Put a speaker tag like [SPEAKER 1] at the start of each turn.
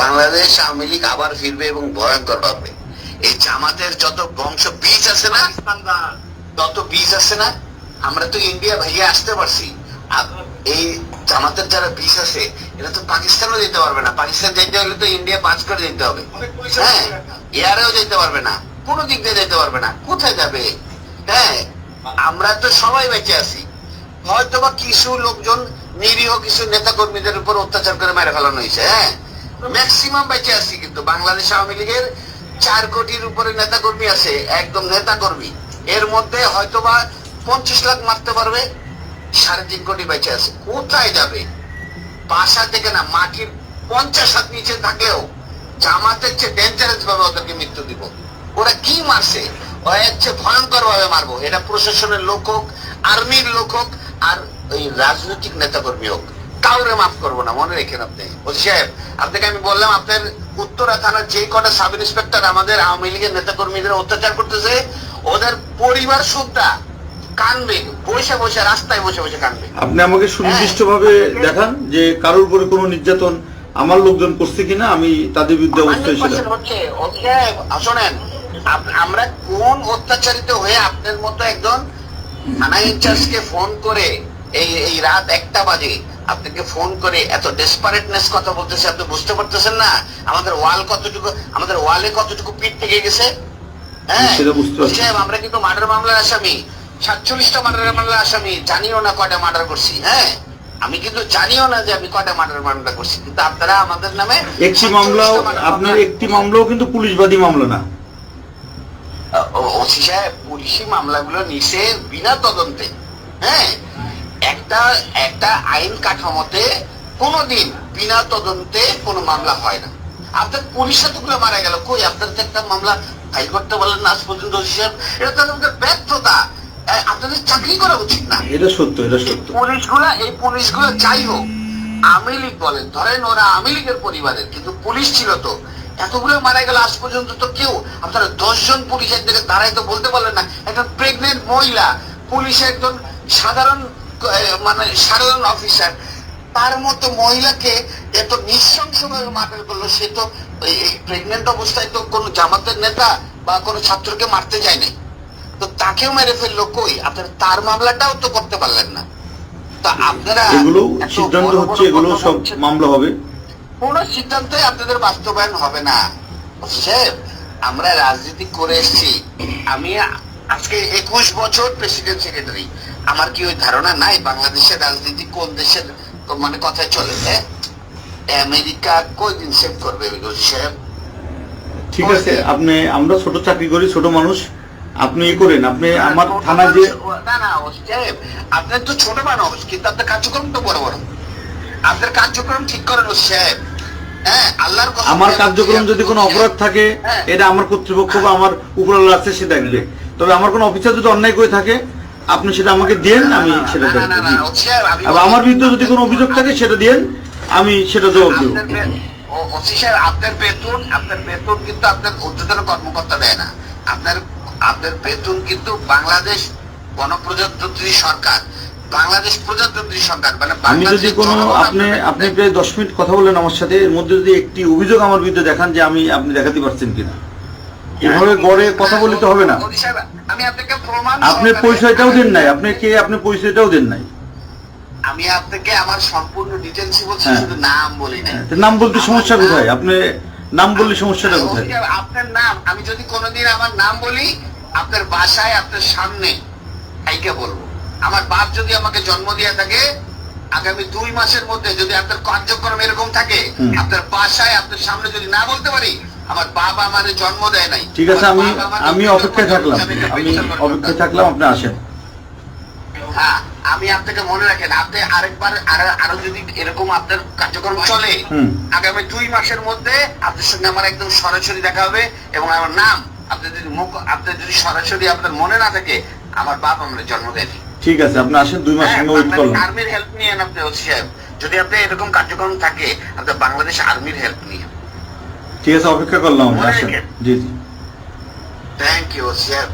[SPEAKER 1] বাংলাদেশ আওয়ামী লীগ আবার ফিরবে এবং ভয়ঙ্কর ভাবে এই জামাতের যত বংশ বীজ আছে না তত বীজ আছে না আমরা তো ইন্ডিয়া ভাইয়া আসতে পারছি। এই জামাতের যারা বীজ আছে এরা তো পাকিস্তানও যেতে পারবে না। পাকিস্তান যেতে হলে তো ইন্ডিয়া পাঁচ করে যেতে হবে। হ্যাঁ এয়ারেও যেতে পারবে না কোনো দিক দিয়ে যেতে পারবে না। কোথায় যাবে? হ্যাঁ আমরা তো সবাই বেঁচে আছি। হয়তো বা কিছু লোকজন নিরীহ কিছু নেতা কর্মীদের উপর অত্যাচার করে মেরে ফেলানো হয়েছে হ্যাঁ। ম্যাক্সিমাম বেঁচে আছি কিন্তু বাংলাদেশ আওয়ামী লীগের চার কোটির উপরে নেতা কর্মী আছে, একদম নেতা কর্মী এর মধ্যে হয়তো বা পঞ্চাশ লাখ মারতে পারবে, সাড়ে তিন কোটি বেঁচে আছে। কোথায় যাবে? বাসা থেকে না, মাটির পঞ্চাশ হাত নিচে থাকলেও জামাতের চেয়ে ডেঞ্জারাস ভাবে ওদেরকে মৃত্যু দিব। ওরা কি মারছে? হচ্ছে ভয়ঙ্কর ভাবে মারবো। এটা প্রশাসনের লোক হোক, আর্মির লোক হোক, আর ওই রাজনৈতিক নেতা কর্মী হোক। কাউরে মাফ করব না মনে রেখেন আপনি। ওসি সাহেব আপনাকে আমি বললাম আপনার উত্তরা থানার যে কটা সাব ইন্সপেক্টর আমাদের আওয়ামী লীগের নেতা কর্মীদের অত্যাচার করতেছে ওদের পরিবার সুদ্ধা কানবে বসে বসে রাস্তায় বসে বসে কানবে।
[SPEAKER 2] আপনি আমাকে সুনির্দিষ্টভাবে দেখান যে কারোর উপরে কোনো নির্যাতন আমার লোকজন করছে কিনা আমি তাদের বিরুদ্ধে অবশ্যই সেটা
[SPEAKER 1] 100% হচ্ছে। ওকে শোনেন আমরা কোন অত্যাচারিত হয়ে আপনার মতো একজন থানা ইনচার্জকে ফোন করে এই এই রাত একটা বাজে। আপনাকে ফোন করে এত ডেসপারেটনেস কথা বলতেছে আপনি বুঝতে পারতেছেন না? আমাদের ওয়াল কতটুকু আমাদের ওয়ালে কতটুকু পিঠ থেকে গেছে? হ্যাঁ? আমরা কিন্তু মার্ডার মামলার আসামি। সাতচল্লিশটা মার্ডার মামলার আসামি। জানিও না কয়টা মার্ডার করছি হ্যাঁ? আমি কিন্তু জানিও না যে আমি কয়টা মার্ডার মামলা করছি। কিন্তু আপনারা আমাদের নামে
[SPEAKER 2] একটি মামলাও আপনার একটি মামলাও কিন্তু পুলিশবাদী মামলা না।
[SPEAKER 1] ওসি সাহেব পুলিশি মামলাগুলো নিছে বিনা তদন্তে হ্যাঁ? একটা একটা আইন কাঠামোতে কোনোদিন বিনা তদন্তে কোনো মামলা হয় না। আপনার পুলিশ এতগুলো মারা গেল। কই আপনার তো একটা মামলা ফাইল করতে বললেন না আজ পর্যন্ত সাহেব এটা তো ব্যর্থতা। আপনাদের চাকরি করা উচিত না।
[SPEAKER 2] এটা সত্য এটা সত্য।
[SPEAKER 1] পুলিশগুলো এই পুলিশগুলো যাই হোক আওয়ামী লীগ বলেন ধরেন ওরা আওয়ামী লীগের পরিবারের কিন্তু পুলিশ ছিল তো। এতগুলো মারা গেল আজ পর্যন্ত তো কেউ আপনারা দশজন পুলিশের দিকে দাঁড়াই তো বলতে পারলেন না। একটা প্রেগনেন্ট মহিলা পুলিশ একজন সাধারণ মানে সাধারণ অফিসার তার মতো মহিলাকে এত নৃশংসভাবে মার্ডার করল সে তো এই প্রেগনেন্ট অবস্থায় তো কোনো জামাতের নেতা বা কোনো ছাত্রকে মারতে যায় নাই। তো তাকেও মেরে ফেলল কই? আপনার তার মামলাটাও তো করতে পারলেন না। তা আপনারা
[SPEAKER 2] এগুলো সিদ্ধান্ত হচ্ছে এগুলো সব মামলা হবে।
[SPEAKER 1] কোন সিদ্ধান্তই আপনাদের বাস্তবায়ন হবে না। সাহেব আমরা রাজনীতি করে এসেছি। আমি আজকে একুশ বছর প্রেসিডেন্ট সেক্রেটারি আমার কি ওই ধারণা নাই? বাংলাদেশের রাজনীতি কোন দেশের মানে কথায় চলে? হ্যাঁ আমেরিকা কয়দিন সেভ করবে সাহেব?
[SPEAKER 2] ঠিক আছে আপনি আমরা ছোট চাকরি করি ছোট মানুষ। আপনি ই করেন আপনি আমার থানা যে
[SPEAKER 1] না না আপনার তো ছোট মানুষ কিন্তু আপনার কার্যক্রম তো বড় বড়। আপনার কার্যক্রম ঠিক করেন সাহেব হ্যাঁ আল্লাহর
[SPEAKER 2] আমার কার্যক্রম যদি কোনো অপরাধ থাকে
[SPEAKER 1] হ্যাঁ।
[SPEAKER 2] এটা আমার কর্তৃপক্ষ বা আমার উপরওয়ালা আছে সে দেখবে। তবে আমার কোনো অফিসার যদি অন্যায় করে থাকে আপনি সেটা আমাকে দেন আমি সেটা দেখব আর আমার বিরুদ্ধে যদি কোনো অভিযোগ থাকে সেটা দেন আমি সেটা জবাব দেবো।
[SPEAKER 1] আপনার বেতন আপনার বেতন কিন্তু আপনার ঊর্ধ্বতন কর্মকর্তা দেয় না। আপনার আপনার বেতন কিন্তু বাংলাদেশ গণপ্রজাতন্ত্রী সরকার। বাংলাদেশ প্রজাতন্ত্রী সরকার মানে
[SPEAKER 2] আমি যদি কোনো আপনি আপনি প্রায় দশ মিনিট কথা বললেন আমার সাথে এর মধ্যে যদি একটি অভিযোগ আমার বিরুদ্ধে দেখান যে আমি আপনি দেখাতে পারছেন কিনা। এভাবে গড়ে কথা বলতে হবে না। আপনি পরিচয়টাও দেন নাই। আপনি কে? আপনি পরিচয়টাও দেন নাই।
[SPEAKER 1] আমি আপনাকে আমার সম্পূর্ণ বলছি
[SPEAKER 2] হ্যাঁ।
[SPEAKER 1] শুধু নাম বলি না
[SPEAKER 2] নাম বলতে সমস্যা কোথায়? আপনি নাম বললে সমস্যাটা কোথায়?
[SPEAKER 1] আপনার নাম আমি যদি কোনোদিন আমার নাম বলি আপনার বাসায় আপনার সামনে কাইকে বলব? আমার বাপ যদি আমাকে জন্ম দিয়ে থাকে আগামী দুই মাসের মধ্যে যদি আপনার কার্যক্রম এরকম থাকে আপনার বাসায় আপনার সামনে যদি না বলতে পারি আমার বাবা আমার জন্ম দেয় নাই।
[SPEAKER 2] ঠিক আছে আমি আমি অপেক্ষায় থাকলাম। আমি অপেক্ষায় থাকলাম আপনি আসেন।
[SPEAKER 1] হ্যাঁ আমি আপনাকে মনে রাখেন আপনি আরেকবার আরো- যদি এরকম আপনার কার্যক্রম চলে আগামী দুই মাসের মধ্যে আপনার সঙ্গে আমার একদম সরাসরি দেখা হবে এবং আমার নাম আপনি যদি মুখ আপনার যদি সরাসরি আপনার মনে না থাকে আমার বাপ আমার জন্ম দেয়নি
[SPEAKER 2] ঠিক আছে আপনি আসেন দুই মাস
[SPEAKER 1] হ্যাঁ,
[SPEAKER 2] সঙ্গে ওয়েট করলাম।
[SPEAKER 1] আর্মির হেল্প নিয়েন আপনি ওসি সাহেব। যদি আপনি এরকম কার্যক্রম থাকে আপনি বাংলাদেশ আর্মির হেল্প নিয়ে
[SPEAKER 2] ঠিক আছে অপেক্ষা করলাম। আসেন। জি জি।
[SPEAKER 1] থ্যাংক ইউ সাহেব